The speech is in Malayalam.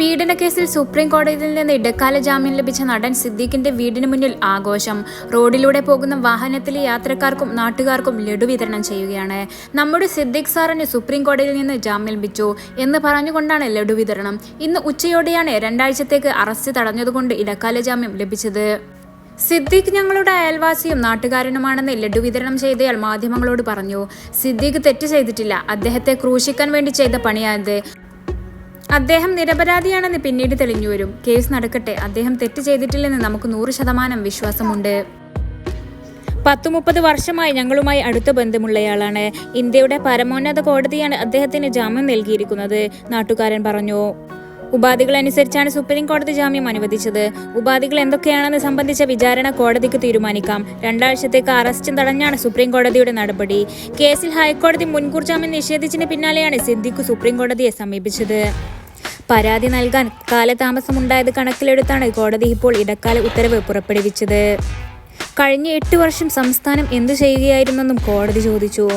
പീഡനക്കേസിൽ സുപ്രീം കോടതിയിൽ നിന്ന് ഇടക്കാല ജാമ്യം ലഭിച്ച നടൻ സിദ്ദീഖിന്റെ വീടിന് മുന്നിൽ ആഘോഷം. റോഡിലൂടെ പോകുന്ന വാഹനത്തിലെ യാത്രക്കാർക്കും നാട്ടുകാർക്കും ലഡു വിതരണം ചെയ്യുകയാണ്. നമ്മുടെ സിദ്ദീഖ് സാറിന് സുപ്രീം കോടതിയിൽ നിന്ന് ജാമ്യം ലഭിച്ചു എന്ന് പറഞ്ഞുകൊണ്ടാണ് ലഡു വിതരണം. ഇന്ന് ഉച്ചയോടെയാണ് രണ്ടാഴ്ചത്തേക്ക് അറസ്റ്റ് തടഞ്ഞതുകൊണ്ട് ഇടക്കാല ജാമ്യം ലഭിച്ചത്. സിദ്ദീഖ് ഞങ്ങളുടെ അയൽവാസിയും നാട്ടുകാരനുമാണെന്ന് ലഡു വിതരണം ചെയ്തയാൾ മാധ്യമങ്ങളോട് പറഞ്ഞു. സിദ്ദീഖ് തെറ്റ് ചെയ്തിട്ടില്ല. അദ്ദേഹത്തെ ക്രൂശിക്കാൻ വേണ്ടി ചെയ്ത പണിയായത് അദ്ദേഹം നിരപരാധിയാണെന്ന് പിന്നീട് തെളിഞ്ഞു വരും. കേസ് നടക്കട്ടെ. അദ്ദേഹം തെറ്റ് ചെയ്തിട്ടില്ലെന്ന് നമുക്ക് നൂറ് ശതമാനം വിശ്വാസമുണ്ട്. പത്തു മുപ്പത് വർഷമായി ഞങ്ങളുമായി അടുത്ത ബന്ധമുള്ളയാളാണ്. ഇന്ത്യയുടെ പരമോന്നത കോടതിയാണ് അദ്ദേഹത്തിന് ജാമ്യം നൽകിയിരിക്കുന്നത്. നാട്ടുകാരൻ പറഞ്ഞു. ഉപാധികൾ അനുസരിച്ചാണ് സുപ്രീം കോടതി ജാമ്യം അനുവദിച്ചത്. ഉപാധികൾ എന്തൊക്കെയാണെന്ന് സംബന്ധിച്ച വിചാരണ കോടതിക്ക് തീരുമാനിക്കാം. രണ്ടാഴ്ചത്തേക്ക് അറസ്റ്റും തടഞ്ഞാണ് സുപ്രീം കോടതിയുടെ നടപടി. കേസിൽ ഹൈക്കോടതി മുൻകൂർ ജാമ്യം നിഷേധിച്ചതിന് പിന്നാലെയാണ് സിദ്ദിഖ് സുപ്രീം കോടതിയെ സമീപിച്ചത്. പരാതി നൽകാൻ കാലതാമസമുണ്ടായത് കണക്കിലെടുത്താണ് കോടതി ഇപ്പോൾ ഇടക്കാല ഉത്തരവ് പുറപ്പെടുവിച്ചത്. കഴിഞ്ഞ എട്ട് വർഷം സംസ്ഥാനം എന്തു ചെയ്യുകയായിരുന്നെന്നും കോടതി ചോദിച്ചു.